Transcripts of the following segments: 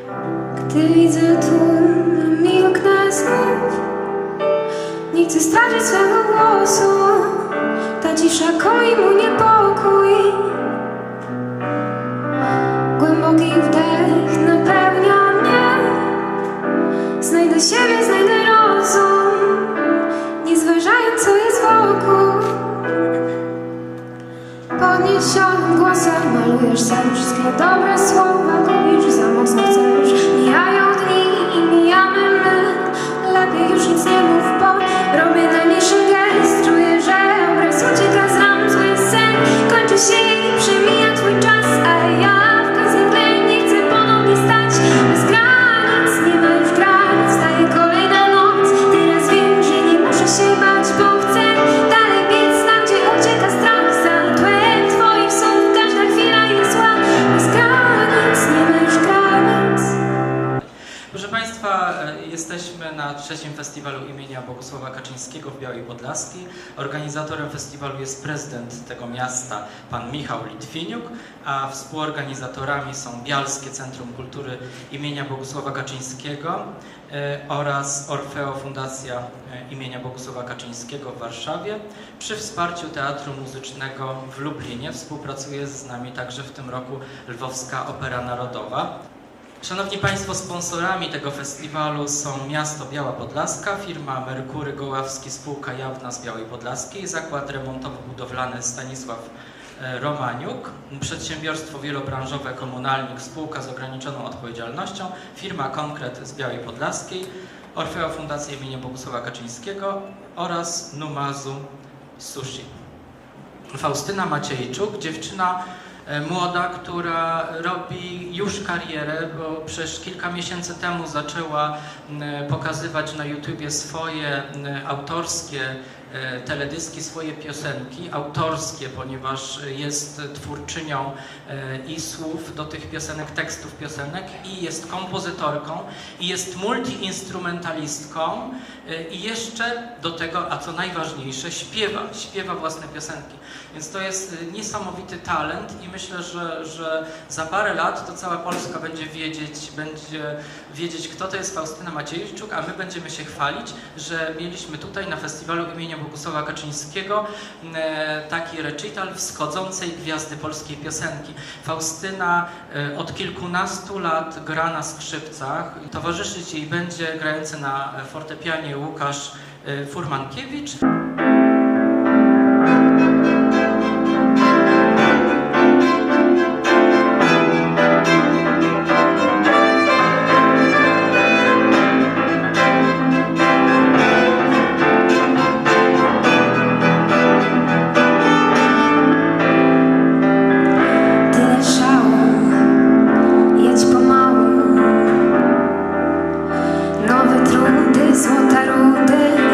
Gdy widzę tłum, milknę znów Nie chcę stracić swego głosu. Ta cisza koi mój niepokój. Głęboki wdech napełnia mnie. Znajdę siebie, znajdę rozum Nie zważając co jest wokół. Podniesionym głosem malujesz sen Wszystkie dobre jesteśmy na trzecim festiwalu imienia Bogusława Kaczyńskiego w Białej Podlaskiej. Organizatorem festiwalu jest prezydent tego miasta, pan Michał Litwiniuk, a współorganizatorami są Bialskie Centrum Kultury imienia Bogusława Kaczyńskiego e, oraz Orfeo Fundacja e, imienia Bogusława Kaczyńskiego w Warszawie. Przy wsparciu Teatru Muzycznego w Lublinie współpracuje z nami także w tym roku Lwowska Opera Narodowa. Szanowni Państwo, sponsorami tego festiwalu są miasto Biała Podlaska, firma Merkury Goławski, spółka jawna z Białej Podlaskiej, zakład remontowo-budowlany Stanisław e, Romaniuk, przedsiębiorstwo wielobranżowe Komunalnik, spółka z ograniczoną odpowiedzialnością, firma Konkret z Białej Podlaskiej, Orfeo Fundacja imienia Bogusława Kaczyńskiego oraz Numazu Sushi. Faustyna Maciejczuk, dziewczyna młoda, która robi już karierę, bo przecież kilka miesięcy temu zaczęła pokazywać na YouTubie swoje autorskie e, teledyski, swoje piosenki, autorskie, ponieważ jest twórczynią e, i słów do tych piosenek, tekstów piosenek i jest kompozytorką i jest multiinstrumentalistką e, i jeszcze do tego, a co najważniejsze, śpiewa, śpiewa własne piosenki. Więc to jest niesamowity talent i myślę, że, że za parę lat to cała Polska będzie wiedzieć, będzie wiedzieć, kto to jest Faustyna Maciejczuk, a my będziemy się chwalić, że mieliśmy tutaj na festiwalu imienia Bogusława Kaczyńskiego e, taki recital wschodzącej gwiazdy polskiej piosenki. Faustyna e, od kilkunastu lat gra na skrzypcach. Towarzyszyć jej będzie grający na fortepianie Łukasz e, Furmankiewicz. soltar o dedo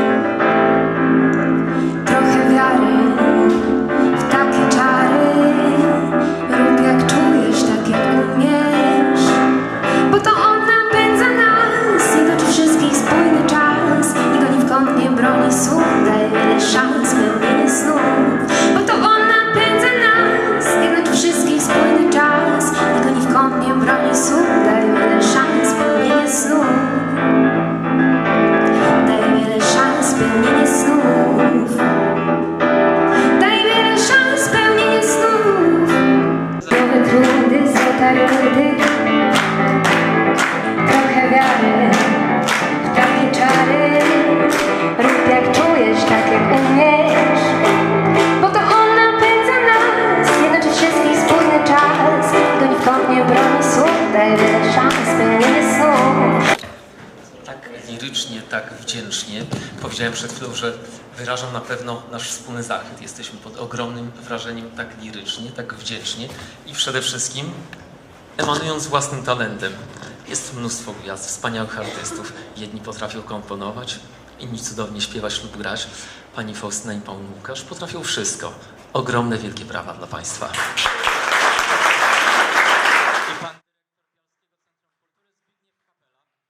tak wdzięcznie. Powiedziałem przed chwilą, że wyrażam na pewno nasz wspólny zachwyt. Jesteśmy pod ogromnym wrażeniem tak lirycznie, tak wdzięcznie i przede wszystkim emanując własnym talentem. Jest mnóstwo gwiazd, wspaniałych artystów. Jedni potrafią komponować, inni cudownie śpiewać lub grać. Pani Faustyna i pan Łukasz potrafią wszystko. Ogromne, wielkie brawa dla Państwa.